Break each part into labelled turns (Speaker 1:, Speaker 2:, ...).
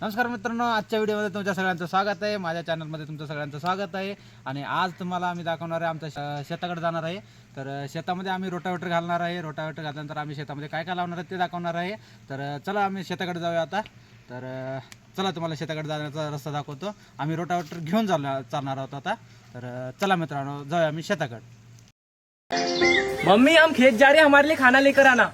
Speaker 1: नमस्कार मित्रांनो आजच्या व्हिडिओमध्ये तुमच्या सगळ्यांचं स्वागत आहे. माझ्या चॅनलमध्ये तुमचं सगळ्यांचं स्वागत आहे. आणि आज तुम्हाला आम्ही दाखवणार आहे आमच्या शेताकडे जाणार आहे. तर शेतामध्ये आम्ही रोटावेटर घालणार आहे. रोटावेटर घातल्यानंतर आम्ही शेतामध्ये काय काय लावणार आहे ते दाखवणार आहे. तर चला आम्ही शेताकडे जाऊया आता. तर चला तुम्हाला शेताकडे जाण्याचा रस्ता दाखवतो. आम्ही रोटावेटर घेऊन चालणार चालणार आहोत आता. तर चला मित्रांनो जाऊया आम्ही शेताकडे.
Speaker 2: मम्मी हम खेत जा रहे हमारे लिए खाना लेकर आना।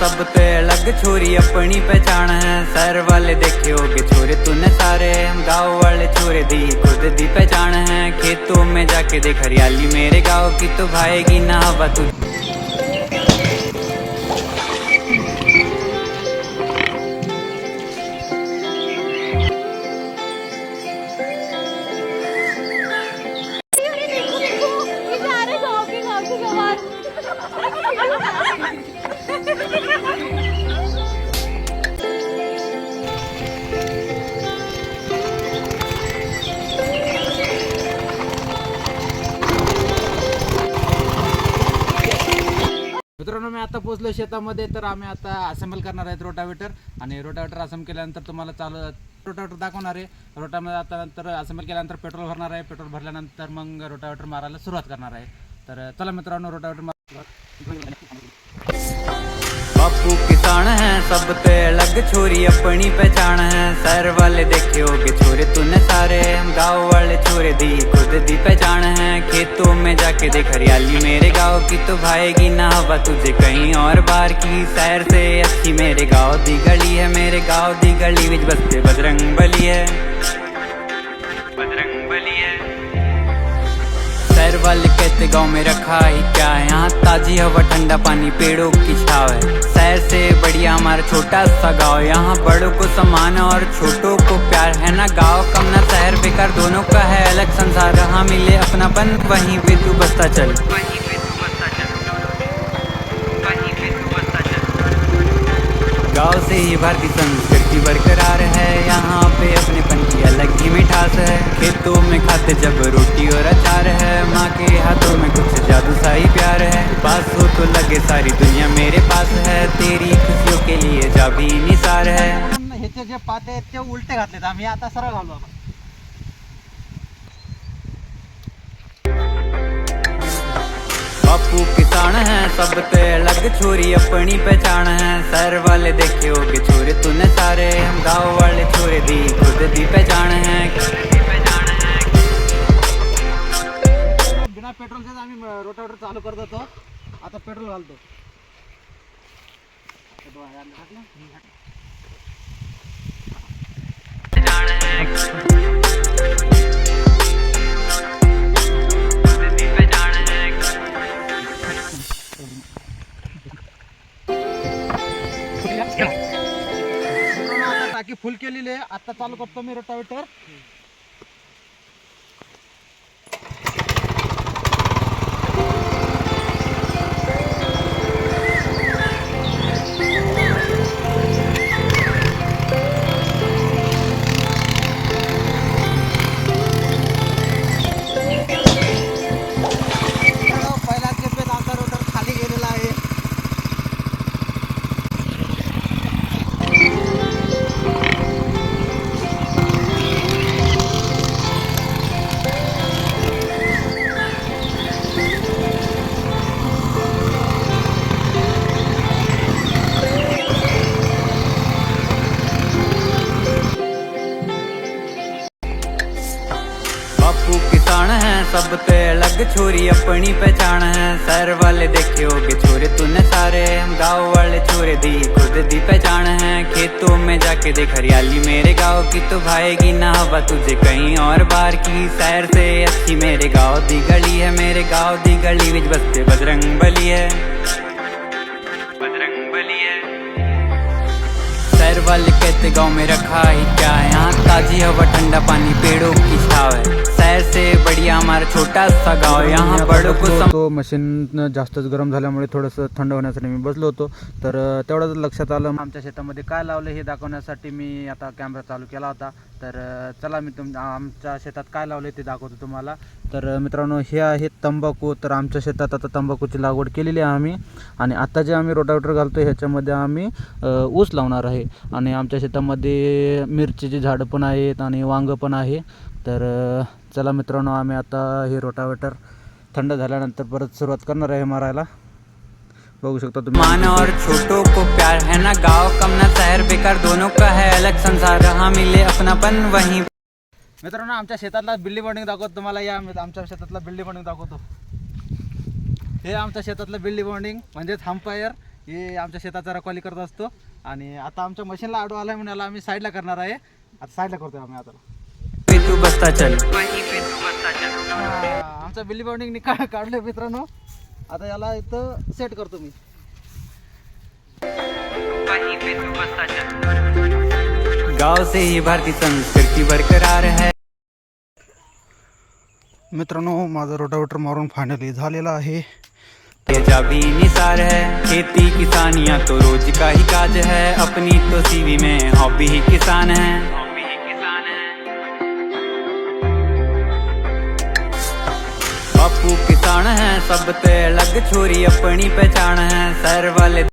Speaker 3: सब पे अलग छोरी अपनी पहचान है। सर वाले देखे हो गए छोरे तूने सारे। हम गाँव वाले छोरे दी, खुद दी पहचान है। खेतों में जाके देख, हरियाली मेरे गाँव की तो भाएगी ना हवा तू
Speaker 1: मित्रांनो मी आता पोहोचलो शेतामध्ये तर आम्ही आता असेंबल करणार आहेत रोटावेटर. आणि रोटावेटर असेंबल केल्यानंतर तुम्हाला चालू रोटावेटर दाखवणार आहे. रोटामध्ये आता नंतर असेंबल केल्यानंतर पेट्रोल भरणार आहे. पेट्रोल भरल्यानंतर मग रोटावेटर मारायला सुरुवात करणार आहे. तर चला मित्रांनो रोटावेटर मार
Speaker 3: किसान है सब ते अलग छोरी अपनी पहचान है सर वाले देखे होगे छोरे तूने सारे गाँव वाले छोरे दी खुद दी पहचान है खेतों में जाके देख हरियाली मेरे गाँव की तो भाएगी ना हवा तुझे कहीं और बार की सैर से अच्छी मेरे गाँव दी गली है मेरे गाँव दी गली बिच बसते बजरंग बली है कहते गाँव में रखा ही क्या है? यहाँ ताजी हवा, ठंडा पानी, पेड़ों की छाव है। शहर से बढ़िया हमारा छोटा सा गाँव यहाँ बड़ों को समान और छोटों को प्यार है ना? गाँव कम ना शहर बेकार, दोनों का है अलग संसार। हाँ मिले बसता चल वहीं पे तू बसता चल। बसता गाँव से ही भारतीय संस्कृति बरकरार है। यहाँ पे अपनेपन की मिठास है। खेतों में खाते जब रोटी और अचार है। माँ के हाथों में कुछ जादू सा ही प्यार है। पास हो तो लगे सारी दुनिया मेरे पास है। तेरी खुशियों के लिए जा भी निसार है।
Speaker 1: ह्याचे जे पाते आहेत ते उलटे घातलेत आम्ही. आता सरळ घालू आता
Speaker 3: बापू किसान है सब ते अलग छोरी अपनी पहचान है। सर वाले देखे होगे छोरे तूने सारे। हम गाँव वाले छोरे दी
Speaker 1: चालू करत होतो. आता पेट्रोल घालतो. टाकी फुल केलेली आहे. आता चालू करतो मी रोटावेटर.
Speaker 3: अलग छोरी अपनी पहचान है। सर वाले देखे होगे छोरे तूने सारे। गाँव वाले छोरे दी, खुद दी पहचान है। खेतों में जाके देख, हरियाली मेरे गाँव की तो भाएगी ना हवा। तुझे कहीं और बार की शहर से अच्छी मेरे गाँव दी गली है। मेरे गाँव दी गली विच बसते बजरंग बली है। बजरंग बली है। शहर वाले कहते, गाँव में रखा ही क्या है? यहाँ ताजी, हवा ठंडा, पानी पेड़ों की छाव है। शहर से बढ़िया हमारा छोटा सा गाँव यहाँ बड़ों को सम...
Speaker 1: तो मशीन जास्तच गरम झाल्यामुळे थोडंसं थंड होण्यासाठी मी बसलो होतो. तर तेवढंच लक्षात आलं. आमच्या शेतामध्ये काय लावलं हे दाखवण्यासाठी मी आता कॅमेरा चालू केला होता. तर चला मी तुम आमच्या शेतात काय लावलं ते दाखवतो तुम्हाला. तर मित्रांनो हे आहे तंबाखू. तर आमच्या शेतात आता तंबाखूची लागवड केलेली आहे आम्ही. आणि आता जे आम्ही रोटावेटर घालतो ह्याच्यामध्ये आम्ही ऊस लावणार आहे. आणि आमच्या शेतामध्ये मिरचीची झाडं पण आहेत आणि वांगं पण आहे. तर चला मित्रांनो आम्ही आता हे रोटावेटर थंड झाल्यानंतर परत सुरुवात करणार आहे मारायला. बघू शकता तुम्ही.
Speaker 3: मान और छोटों को प्यार है ना गाँव कम ना शहर बेकार दोनों का है अलग संसार। हाँ मिले अपनापन वहीं।
Speaker 1: मित्रांनो आमच्या शेतातला बिल्डी बॉन्डिंग दाखवतो तुम्हाला. या आम्ही आमच्या शेतातला बिल्डी बॉन्डिंग दाखवतो. हे आमच्या शेतातलं बिल्डी बॉन्डिंग म्हणजेच हम्पायर हे आमच्या शेताचा रखवाली करत असतो. आणि आता आमच्या मशीनला आडू आलाय म्हणून आम्ही साईडला करणार आहे. आता साईडला करतोय आम्ही आता.
Speaker 3: बसता चल।
Speaker 1: हा, आमचा बिल्डी बॉन्डिंग निकाल काढले मित्रांनो. आता याला इथं सेट करतो मी.
Speaker 3: गाँव से ही भारतीय संस्कृति बरकरार है।
Speaker 1: मित्रांनो माझा रोटावेटर मारून फायनली झालेला आहे.
Speaker 3: तेजा निसार है खेती किसानियाँ तो रोज का ही काज है। अपनी तो सीवी में हॉबी ही किसान है। ਸਭ ਤੇ ਅਲੱਗ ਛੁਰੀ ਆਪਣੀ ਪਛਾਣ ਹੈ। ਸਰ ਵਾਲੇ